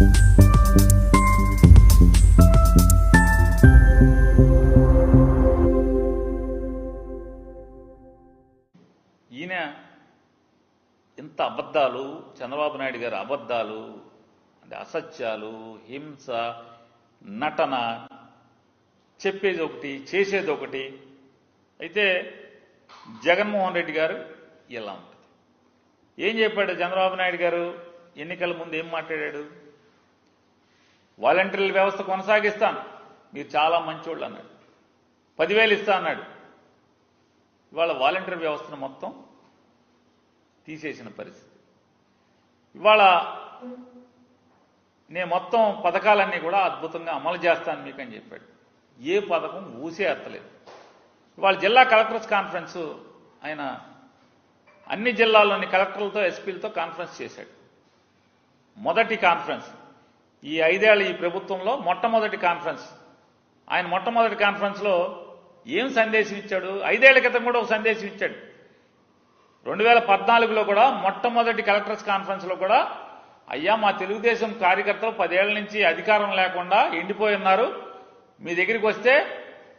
ఈయన ఇంత అబద్ధాలు చంద్రబాబు నాయుడు గారి అబద్ధాలు అంటే అసత్యాలు హింస నటన చెప్పేది ఒకటి చేసేది ఒకటి. అయితే జగన్మోహన్ రెడ్డి గారు ఇలా ఉంటుంది. ఏం చెప్పాడు చంద్రబాబు నాయుడు గారు? ఎన్నికల ముందు ఏం మాట్లాడాడు? వాలంటీర్ల వ్యవస్థ కొనసాగిస్తాను. మీరు చాలా మంచోళ్ళు అన్నాడు. పదివేలు ఇస్తా అన్నాడు. ఇవాళ వాలంటీర్ వ్యవస్థను మొత్తం తీసేసిన పరిస్థితి. ఇవాళ నేను మొత్తం పథకాలన్నీ కూడా అద్భుతంగా అమలు చేస్తాను మీకు అని చెప్పాడు. ఏ పథకం ఊసే ఎత్తలేదు. ఇవాళ జిల్లా కలెక్టర్స్ కాన్ఫరెన్స్ ఆయన అన్ని జిల్లాల్లోని కలెక్టర్లతో ఎస్పీలతో కాన్ఫరెన్స్ చేశాడు. మొదటి కాన్ఫరెన్స్. ఈ ఐదేళ్ళ ఈ ప్రభుత్వంలో మొట్టమొదటి కాన్ఫరెన్స్. ఆయన మొట్టమొదటి కాన్ఫరెన్స్లో ఏం సందేశం ఇచ్చాడు? ఐదేళ్ళ క్రితం కూడా ఒక సందేశం ఇచ్చాడు. రెండు వేల పద్నాలుగులో కూడా మొట్టమొదటి కలెక్టర్స్ కాన్ఫరెన్స్లో కూడా అయ్యా మా తెలుగుదేశం కార్యకర్తలు పదేళ్ళ నుంచి అధికారం లేకుండా ఎండిపోయి ఉన్నారు. మీ దగ్గరికి వస్తే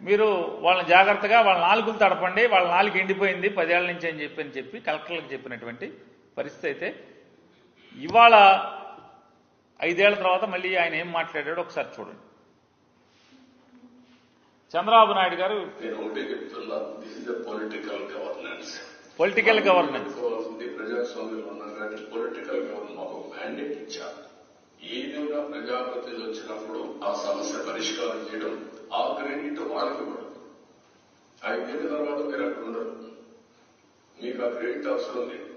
మీరు వాళ్ళని జాగ్రత్తగా వాళ్ళ నాలుగులు తడపండి వాళ్ళ నాలుగు ఎండిపోయింది పదేళ్ళ నుంచి అని చెప్పి అని చెప్పి కలెక్టర్లకు చెప్పినటువంటి పరిస్థితి అయితే ఇవాళ ఐదేళ్ళ తర్వాత మళ్ళీ ఆయన ఏం మాట్లాడాడో ఒకసారి చూడండి. చంద్రబాబు నాయుడు గారు పొలిటికల్ గవర్నెన్స్ ఏదైనా ప్రజాప్రతినిధులు వచ్చినప్పుడు ఆ సమస్య పరిష్కారం చేయడం ఆ క్రెడిట్ వాళ్ళకి ఇవ్వడం. ఐదేళ్ళ తర్వాత మీరు అక్కడ ఉండరు మీకు ఆ క్రెడిట్ అవసరం లేదు.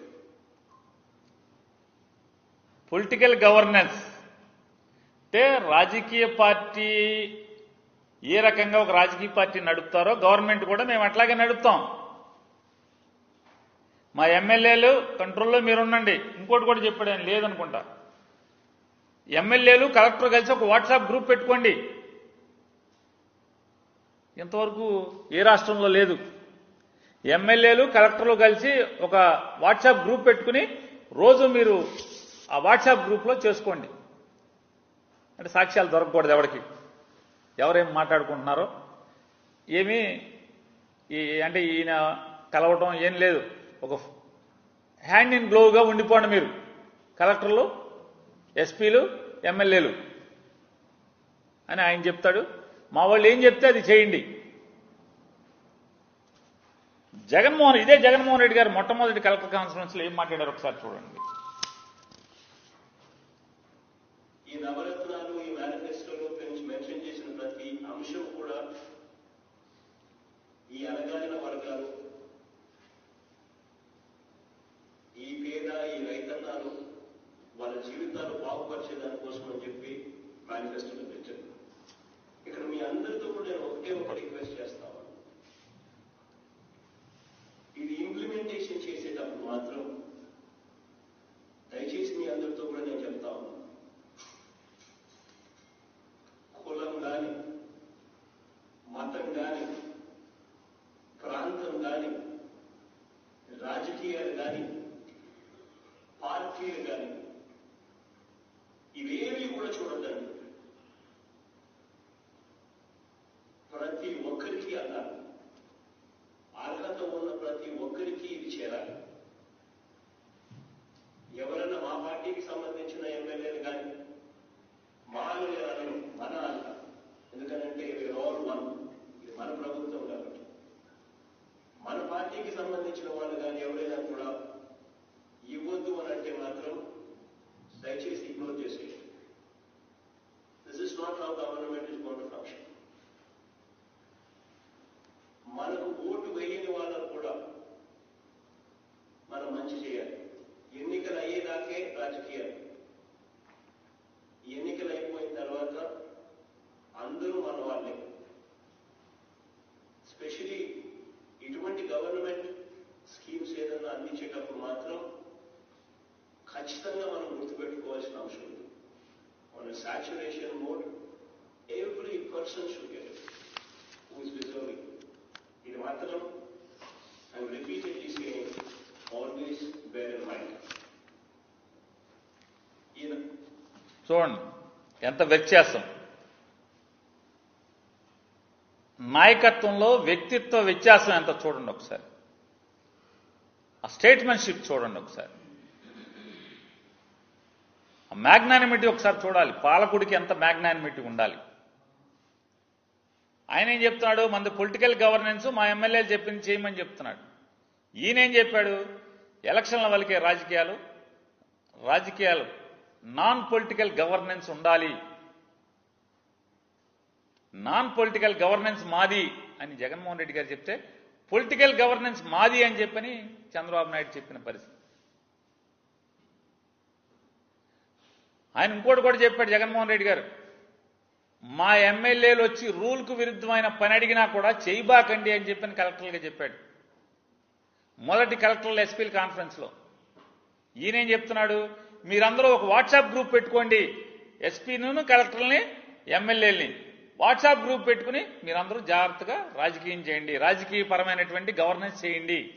పొలిటికల్ గవర్నెన్స్ అంటే రాజకీయ పార్టీ ఏ రకంగా ఒక రాజకీయ పార్టీ నడుపుతారో గవర్నమెంట్ కూడా మేము అట్లాగే నడుపుతాం. మా ఎమ్మెల్యేలు కంట్రోల్లో మీరుండండి. ఇంకోటి కూడా చెప్పాడు ఆయన లేదనుకుంటా. ఎమ్మెల్యేలు కలెక్టర్ కలిసి ఒక వాట్సాప్ గ్రూప్ పెట్టుకోండి. ఇంతవరకు ఏ రాష్ట్రంలో లేదు. ఎమ్మెల్యేలు కలెక్టర్లు కలిసి ఒక వాట్సాప్ గ్రూప్ పెట్టుకుని రోజు మీరు ఆ వాట్సాప్ గ్రూప్లో చేసుకోండి. అంటే సాక్ష్యాలు దొరకకూడదు ఎవరికి. ఎవరేం మాట్లాడుకుంటున్నారో. ఏమీ ఈ అంటే ఈయన కలవటం ఏం లేదు. ఒక హ్యాండ్ ఇన్ గ్లోవ్గా ఉండిపోండి మీరు. కలెక్టర్లు ఎస్పీలు ఎమ్మెల్యేలు. అని ఆయన చెప్తాడు. మా వాళ్ళు ఏం చెప్తే అది చేయండి. జగన్మోహన్ ఇదే జగన్మోహన్ రెడ్డి గారు మొట్టమొదటి కలెక్టర్ కాన్ఫరెన్స్లో ఏం మాట్లాడారు ఒకసారి చూడండి ఈ నవరత్నాలు ఈ మేనిఫెస్టోలో పెంచి మెన్షన్ చేసిన ప్రతి అంశం కూడా ఈ అణగారిన వర్గాలు ఈ పేద ఈ రైతన్నాలు వాళ్ళ జీవితాలు బాగుపరిచేదానికోసం అని చెప్పి మేనిఫెస్టోలో పెట్టారు ఇక్కడ మీ అందరితో కూడా నేను ఒకటే ఒక రిక్వెస్ట్ చేస్తాను ఇది ఇంప్లిమెంటేషన్ చేసేటప్పుడు మాత్రం దయచేసి మీ అందరితో కూడా నేను చెప్తా ఉన్నాను కులం గాని మతం గాని ప్రాంతం గాని రాజకీయాలు గాని పార్టీలు గాని చూడండి ప్రతి ఒక్కరికి అన్నారు. అర్హత ఉన్న ప్రతి ఒక్కరికి ఇది చేరాలి. ఎవరన్నా మా పార్టీకి సంబంధించిన ఎమ్మెల్యేలు కానీ మాలు అనను మన అంట ఎందుకనంటే ఆల్ వన్ ఇది మన ప్రభుత్వం కాబట్టి. మన పార్టీకి సంబంధించిన వాళ్ళు కానీ ఎవరైనా కూడా మన saturation mode every person should get who is deserving ఇది మాత్రం I am repeatedly saying always bear in mind ఈయన చూడండి ఎంత వ్యత్యాసం. నాయకత్వంలో వ్యక్తిత్వ వ్యత్యాసం ఎంత చూడండి ఒకసారి. ఆ స్టేట్మెంట్షిప్ చూడండి ఒకసారి. మ్యాగ్నానిమిటీ ఒకసారి చూడాలి. పాలకుడికి ఎంత మ్యాగ్నానిమిటీ ఉండాలి? ఆయన ఏం చెప్తున్నాడు? మంది పొలిటికల్ గవర్నెన్స్ మా ఎమ్మెల్యేలు చెప్పింది చేయమని చెప్తున్నాడు. ఈయన ఏం చెప్పాడు? ఎలక్షన్ల వలికే రాజకీయాలు రాజకీయాలు నాన్ పొలిటికల్ గవర్నెన్స్ ఉండాలి. నాన్ పొలిటికల్ గవర్నెన్స్ మాది అని జగన్మోహన్ రెడ్డి గారు చెప్తే పొలిటికల్ గవర్నెన్స్ మాది అని చెప్పని చంద్రబాబు నాయుడు చెప్పిన పరిస్థితి. ఆయన ఇంకోటి కూడా చెప్పాడు జగన్మోహన్ రెడ్డి గారు. మా ఎమ్మెల్యేలు వచ్చి రూల్కు విరుద్ధమైన పని అడిగినా కూడా చేయబాకండి అని చెప్పని కలెక్టర్లుగా చెప్పాడు. మొదటి కలెక్టర్ల ఎస్పీల కాన్ఫరెన్స్లో. ఈయనేం చెప్తున్నాడు? మీరందరూ ఒక వాట్సాప్ గ్రూప్ పెట్టుకోండి. ఎస్పీను కలెక్టర్ని ఎమ్మెల్యేలని. వాట్సాప్ గ్రూప్ పెట్టుకుని మీరందరూ జాగ్రత్తగా రాజకీయం చేయండి. రాజకీయపరమైనటువంటి గవర్నెన్స్ చేయండి.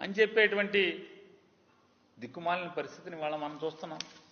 అని చెప్పేటువంటి దిక్కుమాలిన పరిస్థితిని వాళ్ళ మనం చూస్తున్నాం.